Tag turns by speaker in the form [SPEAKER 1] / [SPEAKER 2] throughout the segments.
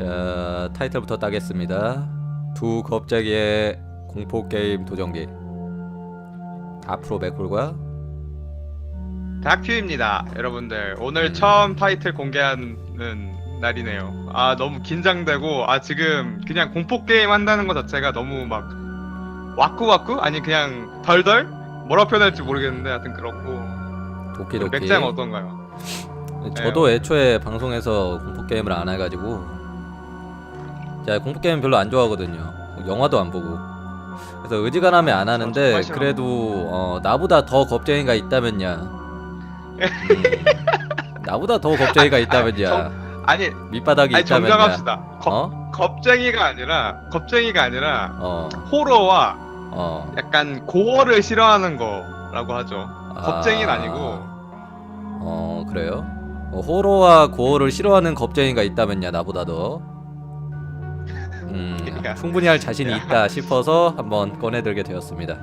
[SPEAKER 1] 자 타이틀부터 따겠습니다. 두 겁쟁이의 공포 게임 도전기. 앞으로 맥콜과
[SPEAKER 2] 닥큐입니다, 여러분들. 오늘
[SPEAKER 1] 음.
[SPEAKER 2] 처음 타이틀 공개하는 날이네요. 아 너무 긴장되고 아 지금 그냥 공포 게임 한다는 것 자체가 너무 막 와꾸와꾸 아니 그냥 덜덜 뭐라 표현할지 모르겠는데 하여튼 그렇고
[SPEAKER 1] 도끼도끼.
[SPEAKER 2] 맥장 어떤가요?
[SPEAKER 1] 저도 애초에 방송에서 공포 게임을 안 해가지고 제가 공포 게임 별로 안 좋아하거든요. 영화도 안 보고. 그래서 의지간하면 안 하는데
[SPEAKER 2] 정말.
[SPEAKER 1] 그래도 어, 나보다 더 겁쟁이가 있다면야. 음, 나보다 더 겁쟁이가 있다면야.
[SPEAKER 2] 아니
[SPEAKER 1] 밑바닥이
[SPEAKER 2] 아니
[SPEAKER 1] 있다면야.
[SPEAKER 2] 정정합시다. 겁,
[SPEAKER 1] 어?
[SPEAKER 2] 겁쟁이가 아니라 겁쟁이가 아니라
[SPEAKER 1] 어.
[SPEAKER 2] 호러와
[SPEAKER 1] 어.
[SPEAKER 2] 약간 고어를 싫어하는 거라고 하죠. 겁쟁이는
[SPEAKER 1] 아.
[SPEAKER 2] 아니고
[SPEAKER 1] 어 그래요? 어, 호러와 고어를 싫어하는 겁쟁이가 있다면야 나보다 더. 음,
[SPEAKER 2] 그러니까.
[SPEAKER 1] 충분히 할 자신이 있다 싶어서 한번 꺼내들게 되었습니다.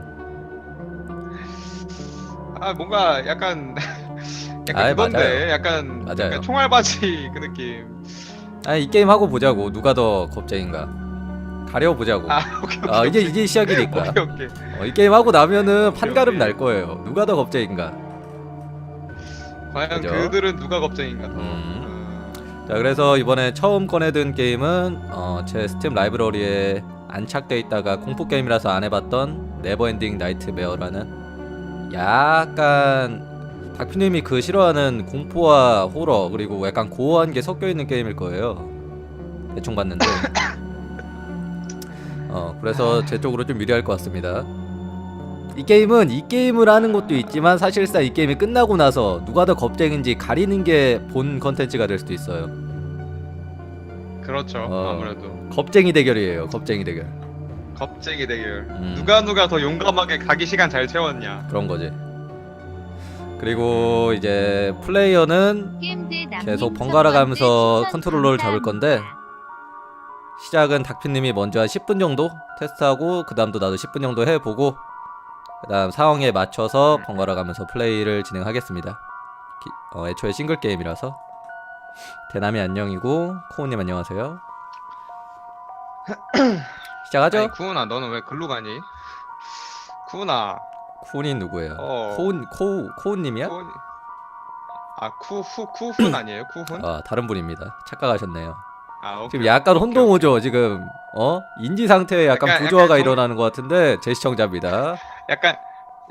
[SPEAKER 2] 아 뭔가 약간 약간
[SPEAKER 1] 아이,
[SPEAKER 2] 그건데
[SPEAKER 1] 맞아요.
[SPEAKER 2] 약간,
[SPEAKER 1] 맞아요.
[SPEAKER 2] 약간 총알 바지 그 느낌.
[SPEAKER 1] 아니 이 게임 하고 보자고 누가 더 겁쟁인가 가려 보자고.
[SPEAKER 2] 아
[SPEAKER 1] 아,
[SPEAKER 2] 오케이 오케이.
[SPEAKER 1] 이제 이제 시작이니까.
[SPEAKER 2] 오케이 오케이.
[SPEAKER 1] 어, 이 게임 하고 나면은
[SPEAKER 2] 오케이,
[SPEAKER 1] 판가름
[SPEAKER 2] 오케이.
[SPEAKER 1] 날 거예요. 누가 더 겁쟁인가.
[SPEAKER 2] 과연
[SPEAKER 1] 그죠?
[SPEAKER 2] 그들은 누가 겁쟁인가? 더?
[SPEAKER 1] 음.
[SPEAKER 2] 음.
[SPEAKER 1] 자 그래서 이번에 처음 꺼내든 게임은 어, 제 스팀 라이브러리에 안착돼 있다가 공포 게임이라서 안 해봤던 네버엔딩 나이트메어라는 약간 닥피님이 그 싫어하는 공포와 호러 그리고 약간 고어한 게 섞여 있는 게임일 거예요. 대충 봤는데. 어 그래서 제 쪽으로 좀 유리할 것 같습니다. 이 게임은 이 게임을 하는 것도 있지만 사실상 이 게임이 끝나고 나서 누가 더 겁쟁인지 가리는 게 본 컨텐츠가 될 수도 있어요.
[SPEAKER 2] 그렇죠.
[SPEAKER 1] 어.
[SPEAKER 2] 아무래도
[SPEAKER 1] 겁쟁이 대결이에요. 겁쟁이 대결.
[SPEAKER 2] 겁쟁이 대결.
[SPEAKER 1] 음.
[SPEAKER 2] 누가 누가 더 용감하게 가기 시간 잘 채웠냐?
[SPEAKER 1] 그런 거지. 그리고 이제 플레이어는 계속 번갈아 가면서 컨트롤러를 잡을 건데 시작은 닥피님이 먼저 한 10분 정도 테스트하고 그 다음도 나도 10분 정도 해보고 그 다음 상황에 맞춰서 번갈아 가면서 플레이를 진행하겠습니다. 기- 어, 애초에 싱글 게임이라서 대남이 안녕이고 코우님 안녕하세요. 시작하죠?
[SPEAKER 2] 아니 쿠우나 너는 왜 글로 가니? 쿠우나.
[SPEAKER 1] 코우님 누구예요?
[SPEAKER 2] 어.
[SPEAKER 1] 코우 코우 코우님이야?
[SPEAKER 2] 쿠우... 아 쿠후 쿠훈 아니에요? 쿠훈?
[SPEAKER 1] 아 다른 분입니다. 착각하셨네요.
[SPEAKER 2] 아 오케이.
[SPEAKER 1] 지금 약간 혼동오죠. 지금 어 인지 상태에 약간
[SPEAKER 2] 약간-
[SPEAKER 1] 부조화가
[SPEAKER 2] 약간 정-
[SPEAKER 1] 일어나는 것 같은데 제 시청자입니다.
[SPEAKER 2] 약간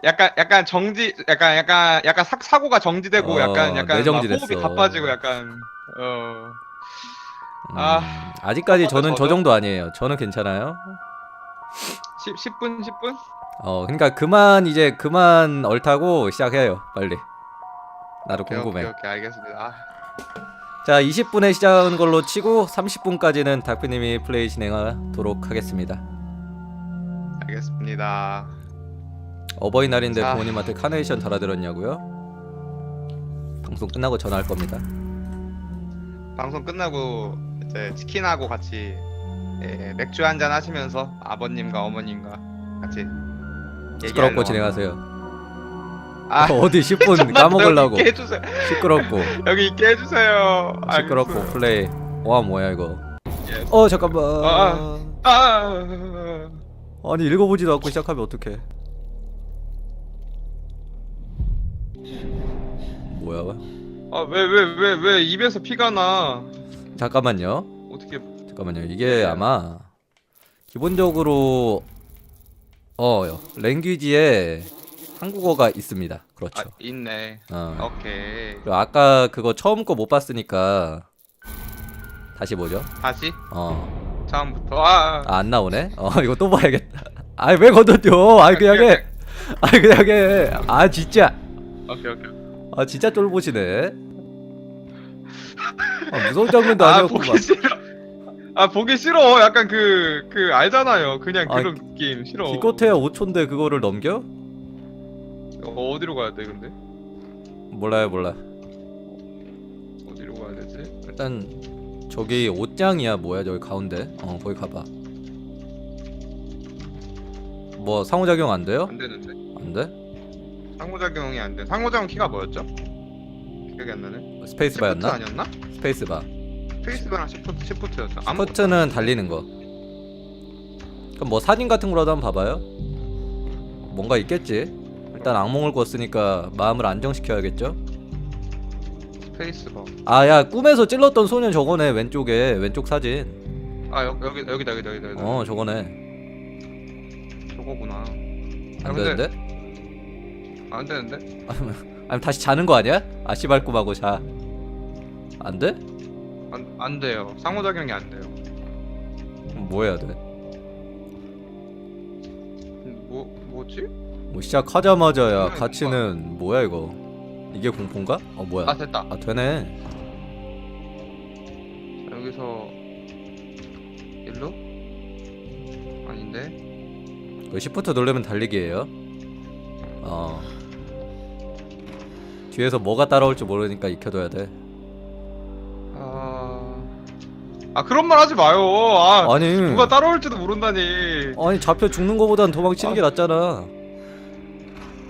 [SPEAKER 2] 약간 약간 정지 약간 약간 약간 사, 사고가 정지되고
[SPEAKER 1] 어,
[SPEAKER 2] 약간 약간 막
[SPEAKER 1] 내정지됐어.
[SPEAKER 2] 호흡이 가빠지고 약간 어
[SPEAKER 1] 음,
[SPEAKER 2] 아.
[SPEAKER 1] 아 직까지 저는 저 정도 아니에요. 저는 괜찮아요.
[SPEAKER 2] 10, 10분 10분?
[SPEAKER 1] 어 그러니까 그만 이제 그만 얼타고 시작해요. 빨리. 나도
[SPEAKER 2] 오케이,
[SPEAKER 1] 궁금해.
[SPEAKER 2] 오케이, 오케이 알겠습니다. 아,
[SPEAKER 1] 자 20분에 시작하는 걸로 치고 30분까지는 닥피님이 플레이 진행하도록 하겠습니다.
[SPEAKER 2] 알겠습니다.
[SPEAKER 1] 어버이날인데
[SPEAKER 2] 자.
[SPEAKER 1] 부모님한테 카네이션 달아드렸냐고요? 방송 끝나고 전화할 겁니다.
[SPEAKER 2] 방송 끝나고 이제 치킨하고 같이 예, 맥주 한 잔 하시면서 아버님과 어머님과 같이
[SPEAKER 1] 시끄럽고
[SPEAKER 2] 얘기하려고
[SPEAKER 1] 진행하세요.
[SPEAKER 2] 아,
[SPEAKER 1] 어디 10분
[SPEAKER 2] 좀만 더
[SPEAKER 1] 까먹으려고
[SPEAKER 2] 여기 있게 해주세요.
[SPEAKER 1] 시끄럽고
[SPEAKER 2] 여기 있게 해주세요.
[SPEAKER 1] 시끄럽고
[SPEAKER 2] 알겠어요.
[SPEAKER 1] 플레이 와 뭐야 이거
[SPEAKER 2] 예.
[SPEAKER 1] 어 잠깐만
[SPEAKER 2] 아, 아,
[SPEAKER 1] 아니 읽어보지도 않고 시작하면 어떡해 뭐야
[SPEAKER 2] 아 왜 왜 왜 왜 입에서 피가 나?
[SPEAKER 1] 잠깐만요
[SPEAKER 2] 어떻게?
[SPEAKER 1] 잠깐만요 이게 아마 기본적으로 어 랭귀지에 한국어가 있습니다 그렇죠
[SPEAKER 2] 아 있네.
[SPEAKER 1] 어.
[SPEAKER 2] 오케이.
[SPEAKER 1] 그리고 아까 그거 처음 거 못 봤으니까 다시 보죠
[SPEAKER 2] 다시
[SPEAKER 1] 어
[SPEAKER 2] 처음부터. 아,
[SPEAKER 1] 아, 안 나오네? 어, 이거 또 봐야겠다. 아이, 왜 건너뛰어? 아이, 그냥 해. 아이, 그냥 해. 아, 진짜.
[SPEAKER 2] 오케이 오케이.
[SPEAKER 1] 아, 진짜 쫄보시네. 아, 무서운 장면도
[SPEAKER 2] 아
[SPEAKER 1] 아니었구만.
[SPEAKER 2] 보기 싫어. 아 보기 싫어. 약간 그 그 알잖아요. 그냥
[SPEAKER 1] 아,
[SPEAKER 2] 그런 느낌 싫어.
[SPEAKER 1] 기껏해야 5초인데 그거를 넘겨?
[SPEAKER 2] 어, 어디로 가야 돼 근데?
[SPEAKER 1] 몰라요, 몰라.
[SPEAKER 2] 어디로 가야 되지?
[SPEAKER 1] 일단, 저기 옷장이야, 뭐야, 저기 가운데. 어, 거기 가봐. 뭐, 상호작용 안 돼요?
[SPEAKER 2] 안 되는데.
[SPEAKER 1] 안 돼?
[SPEAKER 2] 상호작용이 안 돼. 상호작용 키가 뭐였죠? 기억이 안 나네.
[SPEAKER 1] 스페이스바였나?
[SPEAKER 2] 시프트 아니었나?
[SPEAKER 1] 스페이스바.
[SPEAKER 2] 스페이스바랑 시프트 시프트였죠.
[SPEAKER 1] 스포트는 달리는 거. 그럼 뭐 사진 같은 거라도 한번 봐봐요. 뭔가 있겠지. 일단 악몽을 꿨으니까 마음을 안정시켜야겠죠.
[SPEAKER 2] 스페이스바.
[SPEAKER 1] 아 야 꿈에서 찔렀던 소년 저거네 왼쪽에 왼쪽 사진.
[SPEAKER 2] 아 여, 여기 여기다 여기다 여기다. 여기다.
[SPEAKER 1] 어 저거네.
[SPEAKER 2] 저거구나. 아,
[SPEAKER 1] 안
[SPEAKER 2] 근데-
[SPEAKER 1] 되는데?
[SPEAKER 2] 안 되는데?
[SPEAKER 1] 아니 다시 자는 거 아니야? 아씨발 꿈하고 자. 안 돼?
[SPEAKER 2] 안, 안 돼요. 상호작용이 안 돼요.
[SPEAKER 1] 그럼 뭐 해야 돼?
[SPEAKER 2] 음, 뭐 뭐지?
[SPEAKER 1] 뭐 시작하자마자야 가치는 뭐야 이거? 이게 공포인가? 어 뭐야?
[SPEAKER 2] 아 됐다.
[SPEAKER 1] 아 되네.
[SPEAKER 2] 자, 여기서 일로? 아닌데?
[SPEAKER 1] 그 시프트 누르면 달리기예요. 어. 뒤에서 뭐가 따라올지 모르니까 익혀둬야 돼.
[SPEAKER 2] 아, 아 그런 말 하지 마요. 아,
[SPEAKER 1] 아니.
[SPEAKER 2] 누가 따라올지도 모른다니.
[SPEAKER 1] 아니 잡혀 죽는 거보단 도망치는
[SPEAKER 2] 아.
[SPEAKER 1] 게 낫잖아.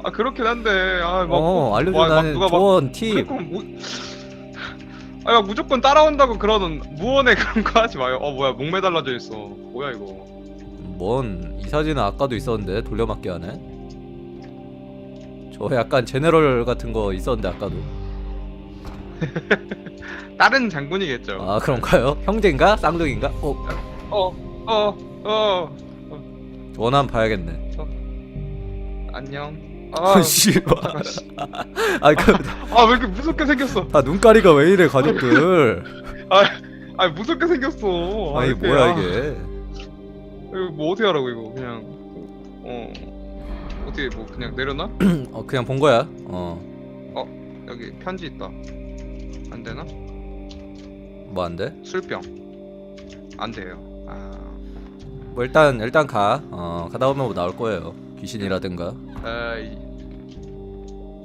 [SPEAKER 2] 아 그렇긴 한데. 아, 막,
[SPEAKER 1] 어 알려줘
[SPEAKER 2] 막, 막
[SPEAKER 1] 나는
[SPEAKER 2] 누가 막
[SPEAKER 1] 조언 팁.
[SPEAKER 2] 무조건 무... 아, 막 무조건 따라온다고 그러는 무언의 그런 거 하지 마요. 어 뭐야 목 매달라져 있어. 뭐야 이거.
[SPEAKER 1] 뭔 이 사진은 아까도 있었는데 돌려막기 하네. 저 약간 제네럴 같은 거 있었는데 아까도.
[SPEAKER 2] 다른 장군이겠죠.
[SPEAKER 1] 아 그런가요? 형제인가? 쌍둥이인가? 어
[SPEAKER 2] 어, 어, 어.
[SPEAKER 1] 전화 봐야겠네.
[SPEAKER 2] 안녕.
[SPEAKER 1] 아
[SPEAKER 2] 아,
[SPEAKER 1] 씨발. 아그
[SPEAKER 2] 아왜 이렇게 무섭게 생겼어?
[SPEAKER 1] 다 눈가리가 왜 이래 가족들.
[SPEAKER 2] 아 무섭게 생겼어.
[SPEAKER 1] 아니
[SPEAKER 2] 이렇게,
[SPEAKER 1] 뭐야
[SPEAKER 2] 아,
[SPEAKER 1] 이게.
[SPEAKER 2] 이거 뭐 어떻게 하라고 이거 그냥 어 어떻게 뭐 그냥 내려놔?
[SPEAKER 1] 어 그냥 본 거야. 어.
[SPEAKER 2] 여기 편지 있다. 안 되나?
[SPEAKER 1] 뭐안 돼?
[SPEAKER 2] 술병. 안 돼요. 아,
[SPEAKER 1] 뭐 일단 일단 가. 어 가다 보면 뭐 나올 거예요. 귀신이라든가.
[SPEAKER 2] 아, 이-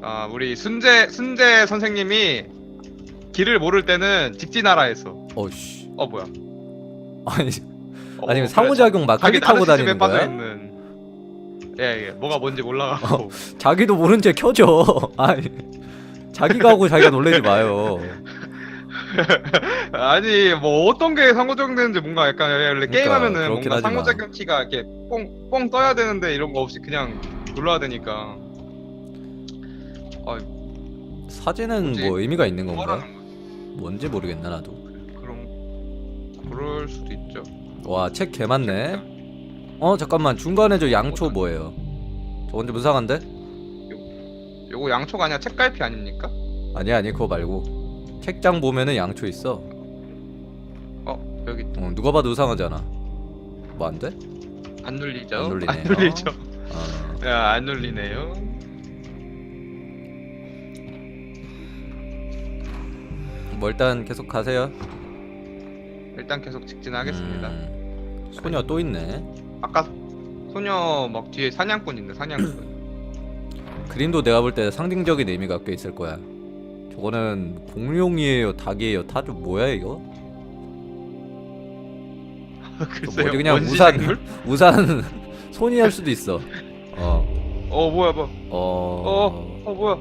[SPEAKER 2] 아 우리 순재 순재 선생님이 길을 모를 때는 직진하라 했어.
[SPEAKER 1] 어씨.
[SPEAKER 2] 어 뭐야?
[SPEAKER 1] 아니
[SPEAKER 2] 어,
[SPEAKER 1] 아니면
[SPEAKER 2] 그래,
[SPEAKER 1] 상호작용
[SPEAKER 2] 자기
[SPEAKER 1] 막걸리 타고 다니는
[SPEAKER 2] 빠져
[SPEAKER 1] 거야?
[SPEAKER 2] 있는. 예, 예. 뭐가 뭔지 몰라가지고.
[SPEAKER 1] 자기도 모른 채 켜줘. 아니 자기가 하고 자기가 놀래지 마요.
[SPEAKER 2] 아니 뭐 어떤 게 상호작용되는지 뭔가 약간 원래
[SPEAKER 1] 그러니까,
[SPEAKER 2] 게임하면은
[SPEAKER 1] 그렇긴
[SPEAKER 2] 뭔가
[SPEAKER 1] 하지만.
[SPEAKER 2] 상호작용 키가 이렇게 뽕 뽕 떠야 되는데 이런 거 없이 그냥 눌러야 되니까. 아
[SPEAKER 1] 사진은
[SPEAKER 2] 뭐지?
[SPEAKER 1] 뭐 의미가 있는 건가?
[SPEAKER 2] 뭐라는 거야?
[SPEAKER 1] 뭔지 모르겠나 나도.
[SPEAKER 2] 그럼 그럴 수도 있죠.
[SPEAKER 1] 와 책 개 많네. 어 잠깐만 중간에 저 양초 뭐예요? 저건 좀 이상한데?
[SPEAKER 2] 요거 양초가 아니라 책갈피 아닙니까?
[SPEAKER 1] 아니 아니 그거 말고 책장 보면은 양초 있어.
[SPEAKER 2] 어 여기
[SPEAKER 1] 어, 누가 봐도 이상하잖아. 뭐 안 돼?
[SPEAKER 2] 안 눌리죠?
[SPEAKER 1] 안 눌리네요.
[SPEAKER 2] 안 눌리죠?
[SPEAKER 1] 어.
[SPEAKER 2] 야안 눌리네요.
[SPEAKER 1] 뭐 일단 계속 가세요.
[SPEAKER 2] 일단 계속 직진하겠습니다.
[SPEAKER 1] 음, 소녀 또 있네.
[SPEAKER 2] 아까 소녀 막 뒤에 사냥꾼 있네 사냥꾼.
[SPEAKER 1] 그림도 내가 볼 때 상징적인 의미가 꽤 있을 거야. 저거는 공룡이에요, 닭이에요, 타조 뭐야 이거?
[SPEAKER 2] 글쎄요.
[SPEAKER 1] 뭐지, 그냥
[SPEAKER 2] 원시
[SPEAKER 1] 우산.
[SPEAKER 2] 생물?
[SPEAKER 1] 우산 손이 할 수도 있어. 어,
[SPEAKER 2] 어 뭐야 뭐.
[SPEAKER 1] 어,
[SPEAKER 2] 어, 어 뭐야?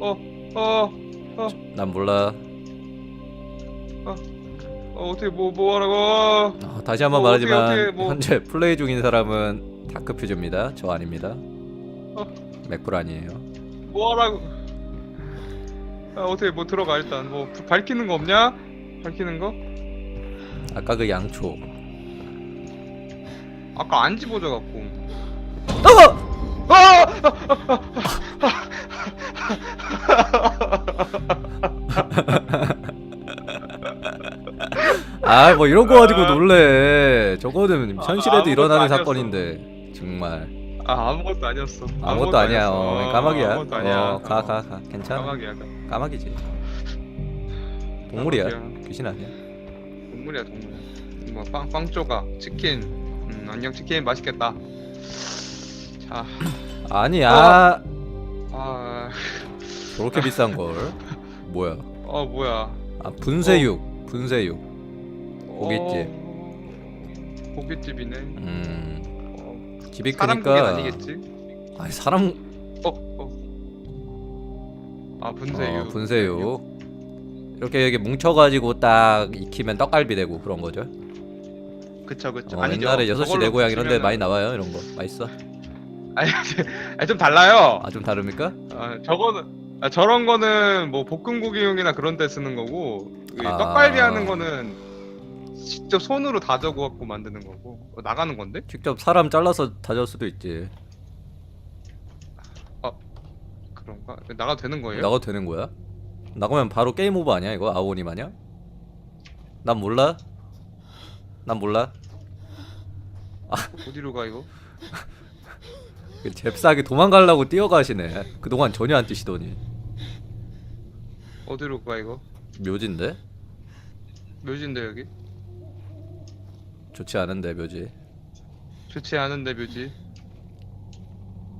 [SPEAKER 2] 어, 어,
[SPEAKER 1] 난 몰라.
[SPEAKER 2] 어 어떻게 뭐 뭐 하라고?
[SPEAKER 1] 어, 다시 한번
[SPEAKER 2] 어, 어떻게,
[SPEAKER 1] 말하지만
[SPEAKER 2] 어떻게, 뭐.
[SPEAKER 1] 현재 플레이 중인 사람은 다크 퓨즈입니다. 저 아닙니다.
[SPEAKER 2] 어.
[SPEAKER 1] 맥불 아니에요.
[SPEAKER 2] 뭐 하라고? 아, 어떻게 뭐 들어가 일단 뭐 불- 밝히는 거 없냐? 밝히는 거?
[SPEAKER 1] 아까 그 양초.
[SPEAKER 2] 아까 안 집어져 갖고.
[SPEAKER 1] 어!
[SPEAKER 2] 아!
[SPEAKER 1] 아, 뭐 이런 거 가지고 놀래. 저거는
[SPEAKER 2] 아,
[SPEAKER 1] 현실에도
[SPEAKER 2] 아무것도
[SPEAKER 1] 일어나는
[SPEAKER 2] 아니었어.
[SPEAKER 1] 사건인데 정말
[SPEAKER 2] 아 아무것도 아니었어.
[SPEAKER 1] 아무것도 아니야.
[SPEAKER 2] 아니었어.
[SPEAKER 1] 어, 까마귀야.
[SPEAKER 2] 아무것도 아니야.
[SPEAKER 1] 어, 가, 가, 가. 괜찮아.
[SPEAKER 2] 까마귀야.
[SPEAKER 1] 까마귀지. 동물이야.
[SPEAKER 2] 까마귀야.
[SPEAKER 1] 귀신 아니야.
[SPEAKER 2] 동물이야 동물. 뭐 빵 빵 조각, 치킨. 음 안녕 치킨 맛있겠다. 자,
[SPEAKER 1] 아니야.
[SPEAKER 2] 아,
[SPEAKER 1] 저렇게 비싼 걸. 뭐야?
[SPEAKER 2] 어 뭐야?
[SPEAKER 1] 아, 분쇄육. 분쇄육. 고깃집.
[SPEAKER 2] 어, 고깃집이네.
[SPEAKER 1] 음.
[SPEAKER 2] 어,
[SPEAKER 1] 집이
[SPEAKER 2] 사람
[SPEAKER 1] 크니까
[SPEAKER 2] 아니겠지?
[SPEAKER 1] 아니, 사람
[SPEAKER 2] 어, 어. 아 분쇄유.
[SPEAKER 1] 어, 분쇄육. 이렇게 이렇게 뭉쳐가지고 딱 익히면 떡갈비 되고 그런 거죠.
[SPEAKER 2] 그쵸 그쵸.
[SPEAKER 1] 어,
[SPEAKER 2] 아니죠.
[SPEAKER 1] 옛날에 6시
[SPEAKER 2] 저걸로
[SPEAKER 1] 내 고향 이런 데
[SPEAKER 2] 부치면은-
[SPEAKER 1] 많이 나와요 이런 거 맛있어
[SPEAKER 2] 아니 좀 달라요.
[SPEAKER 1] 아 좀 다릅니까?
[SPEAKER 2] 아, 저거는 아, 저런 거는 뭐 볶음고기용이나 그런 데 쓰는 거고 이
[SPEAKER 1] 아.
[SPEAKER 2] 떡갈비 하는 거는 직접 손으로 다져 갖고 만드는 거고 어, 나가는 건데?
[SPEAKER 1] 직접 사람 잘라서 다질 수도 있지
[SPEAKER 2] 그런가? 나가도 되는 거예요?
[SPEAKER 1] 나가도 되는 거야? 나가면 바로 게임 오버 아니야 이거 아오니 마냥? 난 몰라 난 몰라
[SPEAKER 2] 어디로 가 이거?
[SPEAKER 1] 그 잽싸게 도망가려고 뛰어가시네 그동안 전혀 안 뛰시더니
[SPEAKER 2] 어디로 가 이거?
[SPEAKER 1] 묘지인데?
[SPEAKER 2] 묘지인데 여기?
[SPEAKER 1] 좋지 않은데 묘지
[SPEAKER 2] 좋지 않은데 묘지.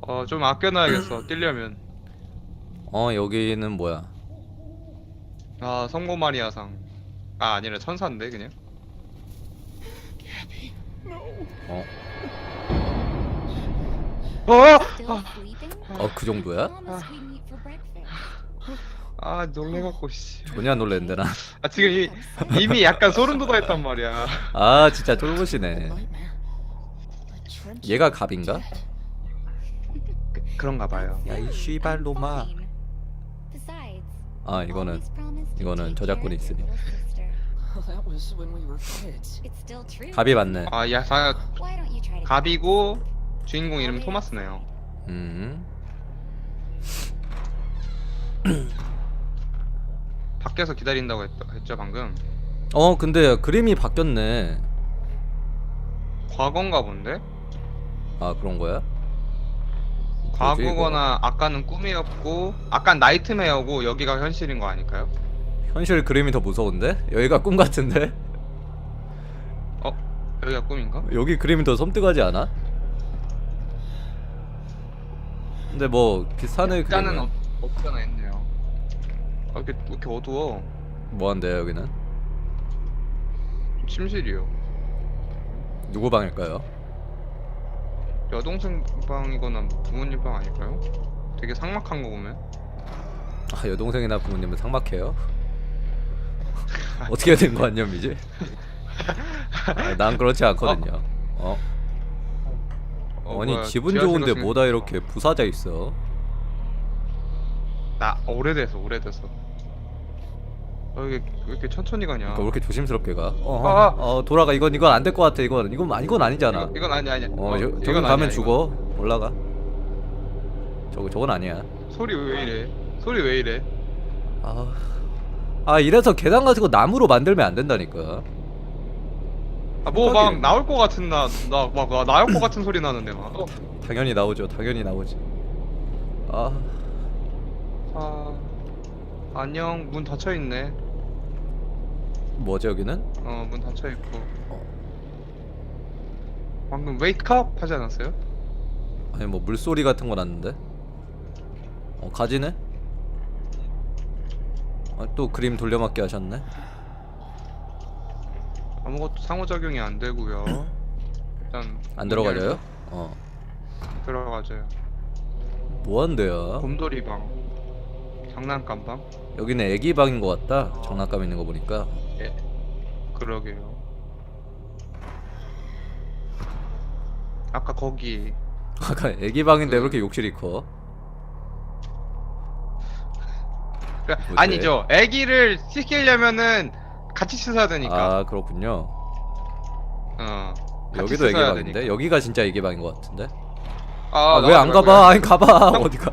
[SPEAKER 2] 어 좀 아껴놔야겠어. 뛰려면.
[SPEAKER 1] 어 여기는 뭐야
[SPEAKER 2] 아 성고 마리아상. 아 아니라 천사인데 그냥.
[SPEAKER 1] 어?
[SPEAKER 2] 어!
[SPEAKER 3] Still sleeping?
[SPEAKER 1] 어그 정도야?
[SPEAKER 2] 아 놀래갖고 씨.
[SPEAKER 1] 전혀 안 놀랬는데
[SPEAKER 2] 아 지금 이, 이미 약간 소름 돋아했단 말이야.
[SPEAKER 1] 나아 진짜 쫄보시네 얘가 갑인가?
[SPEAKER 2] 그런가 봐요.
[SPEAKER 1] 야 이 씨발로마
[SPEAKER 3] Fine. Besides,
[SPEAKER 1] 아 이거는 이거는 저작권이 있으니. 갑이 맞네
[SPEAKER 2] 아야 사 갑이고 주인공 이름 토마스네요.
[SPEAKER 1] 음
[SPEAKER 2] 밖에서 기다린다고 했, 했죠 방금.
[SPEAKER 1] 어 근데 그림이 바뀌었네
[SPEAKER 2] 과거인가 본데?
[SPEAKER 1] 아 그런 거야?
[SPEAKER 2] 과거거나 아까는 꿈이었고 아까 나이트메어고 여기가 현실인 거 아닐까요?
[SPEAKER 1] 현실 그림이 더 무서운데? 여기가 꿈 같은데?
[SPEAKER 2] 여기가 꿈인가?
[SPEAKER 1] 여기 그림이 더 섬뜩하지 않아? 근데 뭐
[SPEAKER 2] 일단은
[SPEAKER 1] 그림은
[SPEAKER 2] 없, 없잖아 했네요. 아, 이렇게 왜 이렇게 어두워?
[SPEAKER 1] 뭐한대요 여기는?
[SPEAKER 2] 침실이요.
[SPEAKER 1] 누구 방일까요?
[SPEAKER 2] 여동생 방이거나 뭐 부모님 방 아닐까요? 되게 삭막한 거 보면.
[SPEAKER 1] 아 여동생이나 부모님은 상막해요? 어떻게 된 관념이지? 아, 난 그렇지 않거든요 어?
[SPEAKER 2] 어,
[SPEAKER 1] 아니
[SPEAKER 2] 뭐야, 지하실로
[SPEAKER 1] 좋은데
[SPEAKER 2] 생각-
[SPEAKER 1] 뭐다 이렇게 부사져 있어
[SPEAKER 2] 나 오래돼서 오래돼서. 어, 이게 왜 이렇게 천천히 가냐?
[SPEAKER 1] 그러니까 왜 이렇게 조심스럽게 가? 어,
[SPEAKER 2] 아,
[SPEAKER 1] 어, 어 돌아가 이건 이건 안 될 것 같아 이건 이건 아- 이건 아니잖아
[SPEAKER 2] 이거, 이건 아니 아니야.
[SPEAKER 1] 어, 저,
[SPEAKER 2] 이건
[SPEAKER 1] 저기
[SPEAKER 2] 아니야,
[SPEAKER 1] 가면
[SPEAKER 2] 이건.
[SPEAKER 1] 죽어 올라가 저거 저건 아니야
[SPEAKER 2] 소리 왜 이래? 소리 왜 이래?
[SPEAKER 1] 아, 아 이래서 계단 거 나무로 만들면 안 된다니까
[SPEAKER 2] 아 뭐
[SPEAKER 1] 깜빡이네.
[SPEAKER 2] 막 나올 것 같은 나나막 나올 것 같은 소리 나는데 막. 어,
[SPEAKER 1] 당연히 나오죠 당연히 나오지 아
[SPEAKER 2] 아 안녕 문 닫혀 있네.
[SPEAKER 1] 뭐지 여기는?
[SPEAKER 2] 어 문 닫혀 있고.
[SPEAKER 1] 어.
[SPEAKER 2] 방금 웨이크업 하지 않았어요?
[SPEAKER 1] 아니 뭐 물소리 같은 거 났는데 어 가지네? 아, 또 그림 돌려막기 하셨네
[SPEAKER 2] 아무것도 상호작용이 안 되고요. 일단
[SPEAKER 1] 안 들어가져요? 어
[SPEAKER 2] 들어가져요.
[SPEAKER 1] 뭐한대요?
[SPEAKER 2] 곰돌이 방, 장난감 방.
[SPEAKER 1] 여기는 애기 방인 것 같다 장난감 있는 거 보니까
[SPEAKER 2] 예. 그러게요. 아까 거기
[SPEAKER 1] 아까 애기 방인데 왜
[SPEAKER 2] 그-
[SPEAKER 1] 이렇게 욕실이 커?
[SPEAKER 2] 그러니까
[SPEAKER 1] 뭐지?
[SPEAKER 2] 아니죠. 아기를 시키려면은 같이 씻어야 되니까.
[SPEAKER 1] 아 그렇군요
[SPEAKER 2] 어. 같이
[SPEAKER 1] 여기도 애기
[SPEAKER 2] 씻어야
[SPEAKER 1] 방인데?
[SPEAKER 2] 되니까.
[SPEAKER 1] 여기가 진짜 애기 방인 것 같은데?
[SPEAKER 2] 아,
[SPEAKER 1] 아왜안
[SPEAKER 2] 나오더라고요.
[SPEAKER 1] 가봐? 아니 가봐 어디가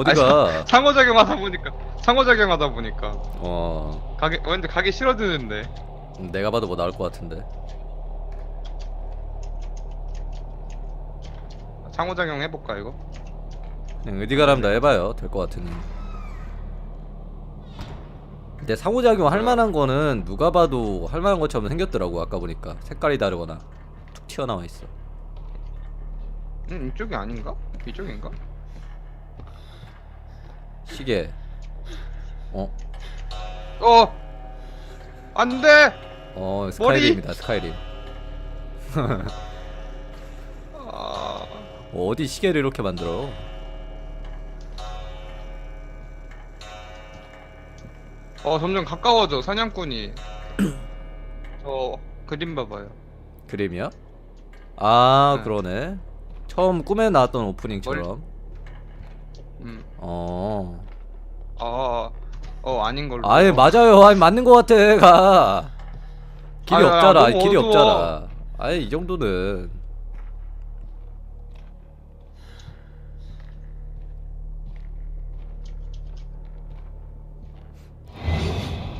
[SPEAKER 1] 어디가?
[SPEAKER 2] 상호작용 하다 보니까 상호작용 하다 보니까.
[SPEAKER 1] 어
[SPEAKER 2] 가기 왠지 가기 싫어지는데.
[SPEAKER 1] 내가 봐도 뭐 나올 것 같은데.
[SPEAKER 2] 상호작용 해볼까 이거?
[SPEAKER 1] 그냥 어디 가라면 다. 해봐요. 될 것 같으니. 근데 상호작용 할 만한 거는 누가 봐도 할 만한 것처럼 생겼더라고 아까 보니까. 색깔이 다르거나. 툭 튀어나와 있어.
[SPEAKER 2] 음 이쪽이 아닌가? 이쪽인가?
[SPEAKER 1] 시계 어?
[SPEAKER 2] 어 안 돼.
[SPEAKER 1] 어 스카이림이다 스카이림
[SPEAKER 2] 아
[SPEAKER 1] 어, 어디 시계를 이렇게 만들어
[SPEAKER 2] 어 점점 가까워져 사냥꾼이. 저 그림 봐봐요.
[SPEAKER 1] 그림이야? 아
[SPEAKER 2] 네.
[SPEAKER 1] 그러네 처음 꿈에 나왔던 오프닝처럼
[SPEAKER 2] 음.
[SPEAKER 1] 어
[SPEAKER 2] 아, 어 아닌 걸로.
[SPEAKER 1] 아예 맞아요 아니 맞는 거 같아 가 길이
[SPEAKER 2] 아니,
[SPEAKER 1] 없잖아
[SPEAKER 2] 아, 너무
[SPEAKER 1] 길이
[SPEAKER 2] 어두워.
[SPEAKER 1] 없잖아 아예 이 정도는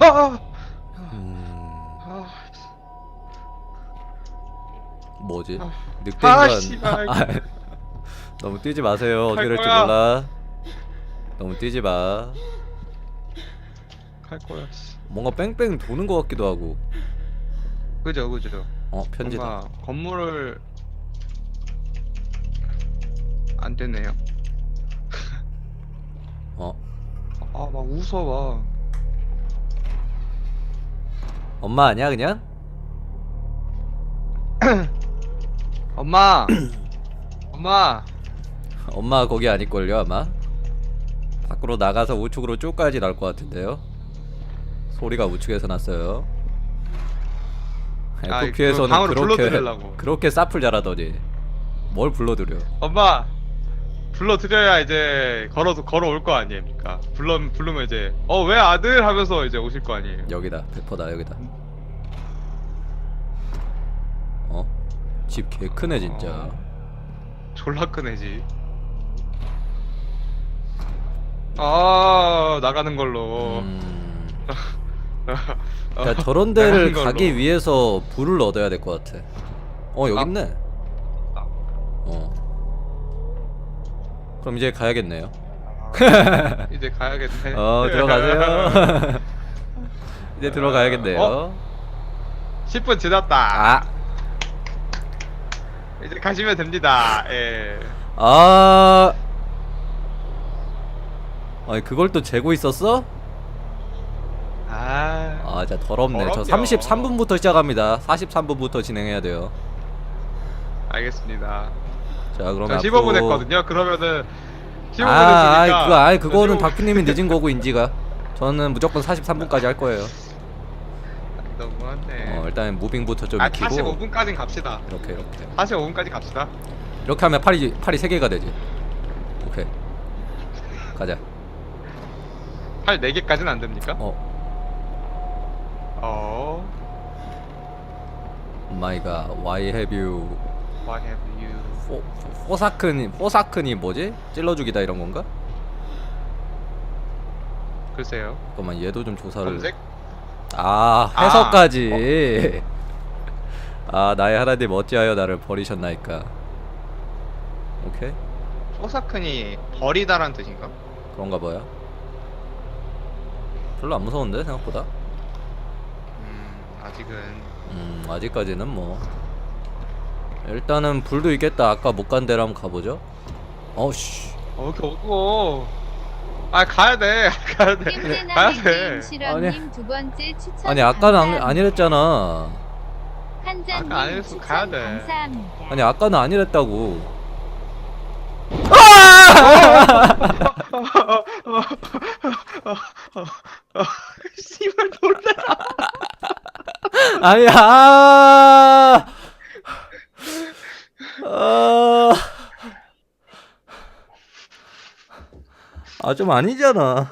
[SPEAKER 2] 아, 아,
[SPEAKER 1] 음,
[SPEAKER 2] 아,
[SPEAKER 1] 뭐지
[SPEAKER 2] 아.
[SPEAKER 1] 늑대인간
[SPEAKER 2] 아, 씨발.
[SPEAKER 1] 아, 너무 뛰지 마세요 어디
[SPEAKER 2] 갈
[SPEAKER 1] 갈지
[SPEAKER 2] 거야.
[SPEAKER 1] 몰라 너무 뛰지 마
[SPEAKER 2] 갈 거야. 씨.
[SPEAKER 1] 뭔가 뺑뺑 도는 것 같기도 하고
[SPEAKER 2] 그죠, 그죠.
[SPEAKER 1] 어 편지다
[SPEAKER 2] 뭔가 건물을 안 되네요.
[SPEAKER 1] 어
[SPEAKER 2] 아, 막 웃어 막.
[SPEAKER 1] 엄마 아니야 그냥?
[SPEAKER 2] 엄마. 엄마.
[SPEAKER 1] 엄마 거기 아닐걸요 아마 밖으로 나가서 우측으로 쭉 가야지 나올 것 같은데요 소리가 우측에서 났어요
[SPEAKER 2] 아,
[SPEAKER 1] FP에서는
[SPEAKER 2] 그
[SPEAKER 1] 그렇게
[SPEAKER 2] 불러드리려고.
[SPEAKER 1] 그렇게 사플 잘하더니 뭘 불러드려
[SPEAKER 2] 엄마. 불러드려야 이제 걸어서 걸어올 거 아니입니까? 불러 부르면 이제 어 왜 아들 하면서 이제 오실 거 아니에요.
[SPEAKER 1] 여기다 100%다 여기다 어? 집 개 크네 진짜
[SPEAKER 2] 어. 졸라 큰 애지. 아 나가는 걸로.
[SPEAKER 1] 음...
[SPEAKER 2] 어,
[SPEAKER 1] 야 저런 데를
[SPEAKER 2] 나가는 걸로.
[SPEAKER 1] 가기 위해서 불을 얻어야 될 것 같아 어 여기
[SPEAKER 2] 아.
[SPEAKER 1] 있네
[SPEAKER 2] 아.
[SPEAKER 1] 어 그럼 이제 가야겠네요
[SPEAKER 2] 이제 가야겠네.
[SPEAKER 1] 어 들어가세요 이제 들어가야겠네요
[SPEAKER 2] 어? 10분 지났다.
[SPEAKER 1] 아,
[SPEAKER 2] 이제 가시면 됩니다. 예.
[SPEAKER 1] 아 아니 그걸 또 재고 있었어?
[SPEAKER 2] 아.
[SPEAKER 1] 아 진짜 더럽네 저
[SPEAKER 2] 더럽죠.
[SPEAKER 1] 33분부터 시작합니다 43분부터 진행해야 돼요
[SPEAKER 2] 알겠습니다.
[SPEAKER 1] 자 그러면
[SPEAKER 2] 저
[SPEAKER 1] 앞으로
[SPEAKER 2] 15분 했거든요. 그러면은 15분
[SPEAKER 1] 아, 아이,
[SPEAKER 2] 했으니까
[SPEAKER 1] 그거 아이 그거는
[SPEAKER 2] 저15
[SPEAKER 1] 다큐님이 늦은 거고 인지가 저는 무조건 43분까지 할 거예요
[SPEAKER 2] 너무하네.
[SPEAKER 1] 어 일단 무빙부터 좀
[SPEAKER 2] 아
[SPEAKER 1] 익히고
[SPEAKER 2] 45분까진 갑시다.
[SPEAKER 1] 이렇게 이렇게
[SPEAKER 2] 45분까지 갑시다.
[SPEAKER 1] 이렇게 하면 팔이 팔이 세 개가 되지 오케이 가자
[SPEAKER 2] 팔 4개까지는 안 됩니까?
[SPEAKER 1] 어
[SPEAKER 2] 어.
[SPEAKER 1] 마이가 why have you
[SPEAKER 2] Why have you?
[SPEAKER 1] 포, 포사크니 포사크니 뭐지? 찔러주기다 이런 건가?
[SPEAKER 2] 글쎄요.
[SPEAKER 1] 잠깐만 얘도 좀 조사를
[SPEAKER 2] 검색?
[SPEAKER 1] 아
[SPEAKER 2] 아,
[SPEAKER 1] 해석까지 아 나의 하나님 어찌하여 나를 버리셨나이까 오케이
[SPEAKER 2] 포사큰이 버리다란 뜻인가?
[SPEAKER 1] 그런가 봐요 별로 안 무서운데 생각보다
[SPEAKER 2] 음, 아직은
[SPEAKER 1] 음 아직까지는 뭐 일단은 불도 있겠다 아까 못 간 데로 한번 가보죠 어씨
[SPEAKER 2] 어, 이렇게 어두워. 아, 가야 돼. 가야 돼. 가야
[SPEAKER 4] 겜제남의
[SPEAKER 2] 돼.
[SPEAKER 4] 게임 실험님 두 번째 추천
[SPEAKER 1] 아니 아까는 안. 아니랬잖아
[SPEAKER 2] 아까 안 했어.
[SPEAKER 4] 추천
[SPEAKER 2] 가야 돼.
[SPEAKER 4] 감사합니다.
[SPEAKER 1] 아니 아까는 아니랬다고
[SPEAKER 2] 씨발 놀래.
[SPEAKER 1] 아니야 아, 아, 아, 좀 아니잖아.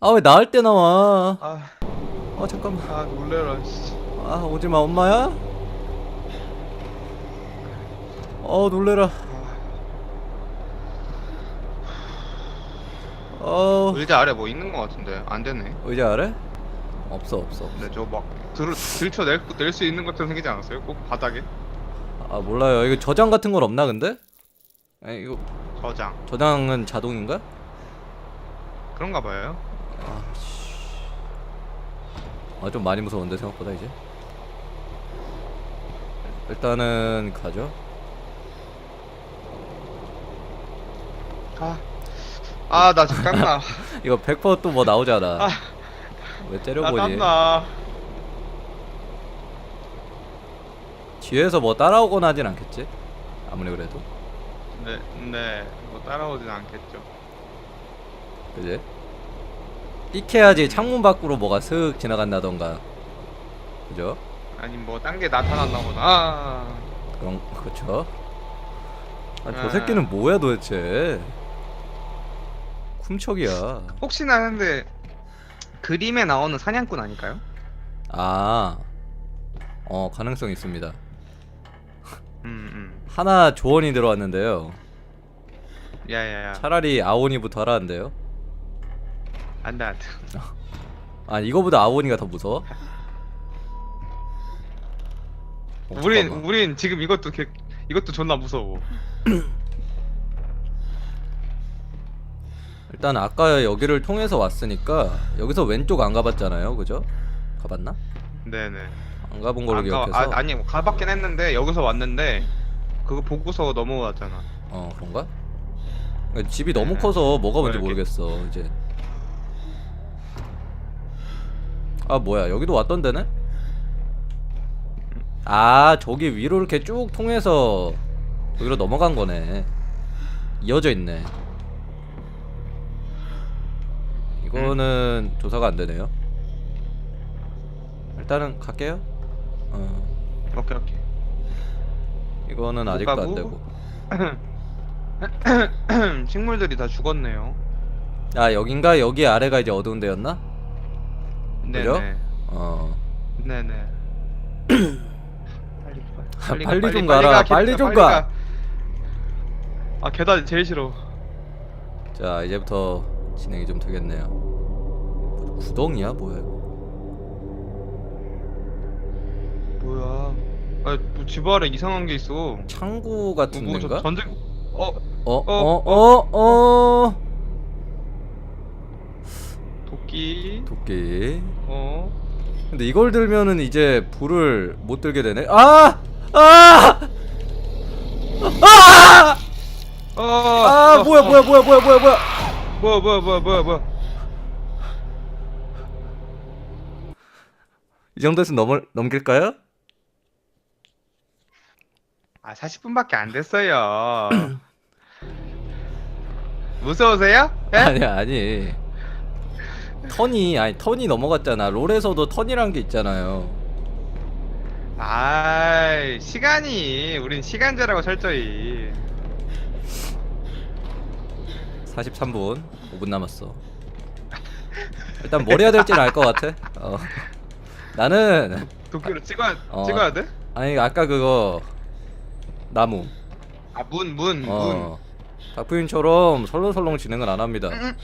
[SPEAKER 1] 아, 왜 나을 때 나와?
[SPEAKER 2] 아,
[SPEAKER 1] 아, 잠깐만.
[SPEAKER 2] 아 놀래라. 씨.
[SPEAKER 1] 아, 오지 마, 엄마야? 어, 놀래라. 어,
[SPEAKER 2] 의자 아래 뭐 있는 거 같은데 안 되네.
[SPEAKER 1] 의자 아래? 없어, 없어.
[SPEAKER 2] 근데 저막 들 들쳐낼 낼수 있는 것처럼 생기지 않았어요? 꼭 바닥에
[SPEAKER 1] 아, 몰라요. 이거 저장 같은 건 없나, 근데? 에, 이거,
[SPEAKER 2] 저장
[SPEAKER 1] 저장은 자동인가?
[SPEAKER 2] 그런가 봐요.
[SPEAKER 1] 아, 씨. 아, 좀 많이 무서운데, 생각보다 이제. 일단은 가죠.
[SPEAKER 2] 아, 아 나 지금 땀나.
[SPEAKER 1] 이거 100%또 뭐 나오잖아.
[SPEAKER 2] 아, 왜나
[SPEAKER 1] 때려보니?
[SPEAKER 2] 땀나.
[SPEAKER 1] 뒤에서 뭐 따라오거나 하진 않겠지? 아무리 그래도.
[SPEAKER 2] 네, 네, 뭐 따라오진 않겠죠.
[SPEAKER 1] 그지? 삑해야지 창문 밖으로 뭐가 슥 지나간다던가 그죠?
[SPEAKER 2] 아니 뭐 딴 게 나타났나 보다. 아,
[SPEAKER 1] 그런 그렇죠. 아, 저
[SPEAKER 2] 아.
[SPEAKER 1] 새끼는 뭐야 도대체? 쿰척이야.
[SPEAKER 2] 혹시나 하는데 그림에 나오는 사냥꾼 아닐까요?
[SPEAKER 1] 아, 어 가능성 있습니다.
[SPEAKER 2] 음, 음.
[SPEAKER 1] 하나 조언이 들어왔는데요.
[SPEAKER 2] 야야야.
[SPEAKER 1] 차라리 아오니부터 하라는데요.
[SPEAKER 2] 안돼 안돼.
[SPEAKER 1] 아 이거보다 아오니가 더 무서워? 어,
[SPEAKER 2] 우린
[SPEAKER 1] 잠깐만.
[SPEAKER 2] 우린 지금 이것도 개, 이것도 존나 무서워.
[SPEAKER 1] 일단 아까 여기를 통해서 왔으니까 여기서 왼쪽 안 가봤잖아요, 그죠? 가봤나?
[SPEAKER 2] 네네.
[SPEAKER 1] 안 가본 걸로
[SPEAKER 2] 안 가-
[SPEAKER 1] 기억해서.
[SPEAKER 2] 아, 아니 뭐 가봤긴 했는데 여기서 왔는데 그거 보고서 넘어왔잖아.
[SPEAKER 1] 어 그런가? 그러니까 집이 너무
[SPEAKER 2] 네.
[SPEAKER 1] 커서 뭐가 뭔지
[SPEAKER 2] 이렇게.
[SPEAKER 1] 모르겠어 이제. 아 뭐야 여기도 왔던 데네? 아 저기 위로 이렇게 쭉 통해서 여기로 넘어간 거네. 이어져 있네. 이거는 조사가 안 되네요. 일단은 갈게요. 어
[SPEAKER 2] 오케이 오케이.
[SPEAKER 1] 이거는
[SPEAKER 2] 못
[SPEAKER 1] 아직도 안
[SPEAKER 2] 가고.
[SPEAKER 1] 되고.
[SPEAKER 2] 식물들이 다 죽었네요.
[SPEAKER 1] 아 여긴가 여기 아래가 이제 어두운 데였나? 그죠?
[SPEAKER 2] 네네.
[SPEAKER 1] 어
[SPEAKER 2] 네네. 빨리
[SPEAKER 1] 아, 빨리 좀 가라, 빨리 좀 가.
[SPEAKER 2] 아 계단 제일 싫어.
[SPEAKER 1] 자 이제부터 진행이 좀 되겠네요. 구덩이야 뭐야 이거?
[SPEAKER 2] 뭐야? 아뭐집 아래 이상한 게 있어.
[SPEAKER 1] 창고 같은
[SPEAKER 2] 뭐, 저
[SPEAKER 1] 데인가?
[SPEAKER 2] 전쟁.
[SPEAKER 1] 어어 어 어 어,
[SPEAKER 2] 도끼.
[SPEAKER 1] 도끼.
[SPEAKER 2] 어.
[SPEAKER 1] 근데 이걸 들면은 이제 불을 못 들게 되네. 아! 아! 아!
[SPEAKER 2] 어.
[SPEAKER 1] 아
[SPEAKER 2] 어,
[SPEAKER 1] 뭐야
[SPEAKER 2] 어.
[SPEAKER 1] 뭐야 뭐야 뭐야 뭐야 뭐야?
[SPEAKER 2] 뭐야 뭐야 뭐야 뭐야 뭐야.
[SPEAKER 1] 이 정도에서 넘을 넘길까요?
[SPEAKER 2] 아 40분밖에 안 됐어요. 무서우세요? 예?
[SPEAKER 1] 아니 아니. 턴이 아니 턴이 넘어갔잖아. 롤에서도 턴이란 게 있잖아요.
[SPEAKER 2] 아 시간이 우린 시간제라고 철저히
[SPEAKER 1] 43분 5분 남았어 일단 뭘 해야 될지는 알 것 같아 어. 나는
[SPEAKER 2] 도끼로 찍어야
[SPEAKER 1] 어.
[SPEAKER 2] 찍어야 돼?
[SPEAKER 1] 아니 아까 그거 나무
[SPEAKER 2] 아문문 문.
[SPEAKER 1] 어 닥부인처럼 설렁설렁 진행은 안 합니다
[SPEAKER 2] 음,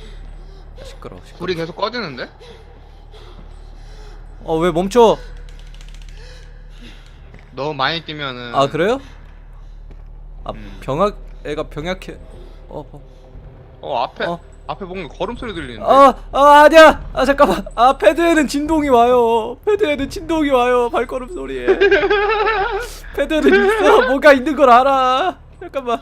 [SPEAKER 1] 시끄러 시끄러
[SPEAKER 2] 불이 계속 꺼지는데?
[SPEAKER 1] 어왜 멈춰
[SPEAKER 2] 너무 많이 뛰면은
[SPEAKER 1] 아 그래요? 아
[SPEAKER 2] 음.
[SPEAKER 1] 병약 애가 병약해 어, 어.
[SPEAKER 2] 어 앞에
[SPEAKER 1] 어.
[SPEAKER 2] 앞에 뭔가 걸음 소리 들리는데.
[SPEAKER 1] 아, 아 아니야. 아 잠깐만. 아 패드에는 진동이 와요. 패드에는 진동이 와요. 발걸음 소리에. 패드에는 있어. 뭐가 있는 걸 알아. 잠깐만.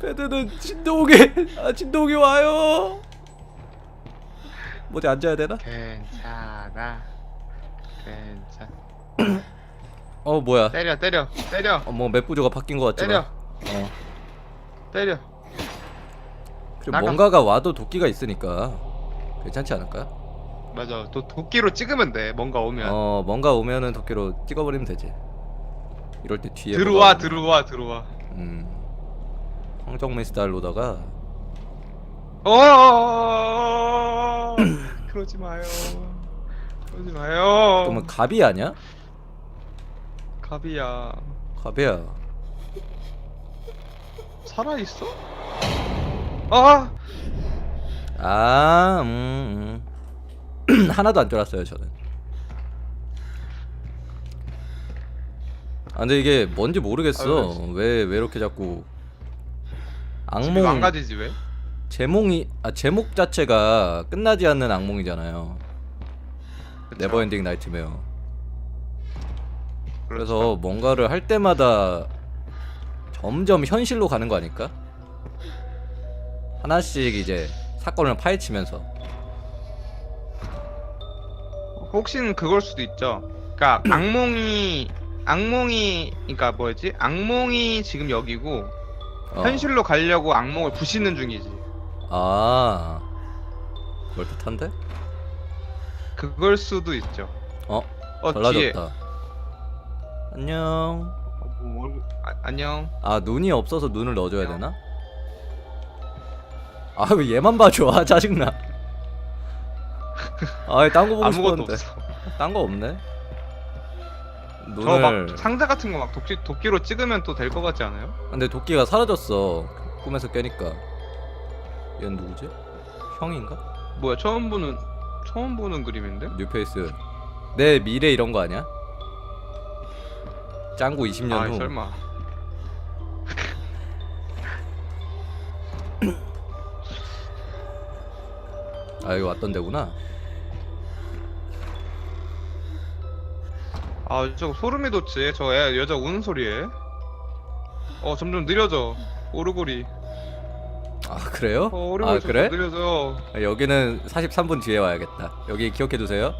[SPEAKER 1] 패드는 진동이 아 진동이 와요. 어디 앉아야 되나?
[SPEAKER 2] 괜찮아. 괜찮.
[SPEAKER 1] 어 뭐야?
[SPEAKER 2] 때려 때려 때려.
[SPEAKER 1] 어뭐 맵 구조가 바뀐 것 같지만
[SPEAKER 2] 때려.
[SPEAKER 1] 어.
[SPEAKER 2] 때려.
[SPEAKER 1] 그리고
[SPEAKER 2] 나가.
[SPEAKER 1] 뭔가가 와도 도끼가 있으니까 괜찮지 않을까
[SPEAKER 2] 맞아. 도, 도끼로 찍으면 돼. 뭔가 오면.
[SPEAKER 1] 어 뭔가 오면은 도끼로 찍어버리면 되지 이럴 때 뒤에
[SPEAKER 2] 들어와
[SPEAKER 1] 뭐가 오면.
[SPEAKER 2] 들어와 들어와.
[SPEAKER 1] 음 황정민 스타일로다가
[SPEAKER 2] 어. 그러지 마요. 그러지 마요.
[SPEAKER 1] 그러면 갑이 아니야?
[SPEAKER 2] 갑이야.
[SPEAKER 1] 갑이야
[SPEAKER 2] 살아 있어? 아!
[SPEAKER 1] 아 음, 음. 하나도 안 쫄았어요 저는 아 근데 이게 뭔지 모르겠어
[SPEAKER 2] 아유,
[SPEAKER 1] 왜 왜 이렇게 자꾸 악몽
[SPEAKER 2] 망가지지 왜?
[SPEAKER 1] 제목이 아 제목 자체가 끝나지 않는 악몽이잖아요
[SPEAKER 2] 그쵸?
[SPEAKER 1] 네버엔딩 나이트메어
[SPEAKER 2] 그렇죠.
[SPEAKER 1] 그래서 뭔가를 할 때마다 점점 현실로 가는 거 아닐까? 하나씩 이제 사건을 파헤치면서
[SPEAKER 2] 혹시는 그걸 수도 있죠. 그러니까 악몽이 악몽이 그러니까 뭐였지? 악몽이 지금 여기고
[SPEAKER 1] 어.
[SPEAKER 2] 현실로 가려고 악몽을 부시는 중이지.
[SPEAKER 1] 아 그럴듯한데?
[SPEAKER 2] 그걸 수도 있죠.
[SPEAKER 1] 어?
[SPEAKER 2] 어 뒤에.
[SPEAKER 1] 달라졌다 안녕
[SPEAKER 2] 어, 뭐, 얼굴- 아, 안녕.
[SPEAKER 1] 아 눈이 없어서 눈을 넣어줘야 되나? 아 왜 얘만 봐줘 아 짜증나 아딴 거 보고
[SPEAKER 2] 아무것도
[SPEAKER 1] 싶었는데
[SPEAKER 2] 없어.
[SPEAKER 1] 딴 거 없네
[SPEAKER 2] 저
[SPEAKER 1] 눈을
[SPEAKER 2] 막 상자 같은 거 막 도끼 도끼로 찍으면 또 될 것 같지 않아요?
[SPEAKER 1] 근데 도끼가 사라졌어 꿈에서 깨니까 얘는 누구지? 형인가?
[SPEAKER 2] 뭐야 처음 보는 처음 보는 그림인데?
[SPEAKER 1] 뉴페이스 내 미래 이런 거 아니야? 짱구 20년
[SPEAKER 2] 아
[SPEAKER 1] 후
[SPEAKER 2] 설마.
[SPEAKER 1] 아 여기 왔던 데구나
[SPEAKER 2] 아 저거 소름이 돋지. 저 애 여자 우는 소리에. 어 점점 느려져. 오르골이.
[SPEAKER 1] 아 그래요?
[SPEAKER 2] 어 오르골이
[SPEAKER 1] 아 그래?
[SPEAKER 2] 느려져.
[SPEAKER 1] 아, 여기는 43분 뒤에 와야겠다 여기 기억해 두세요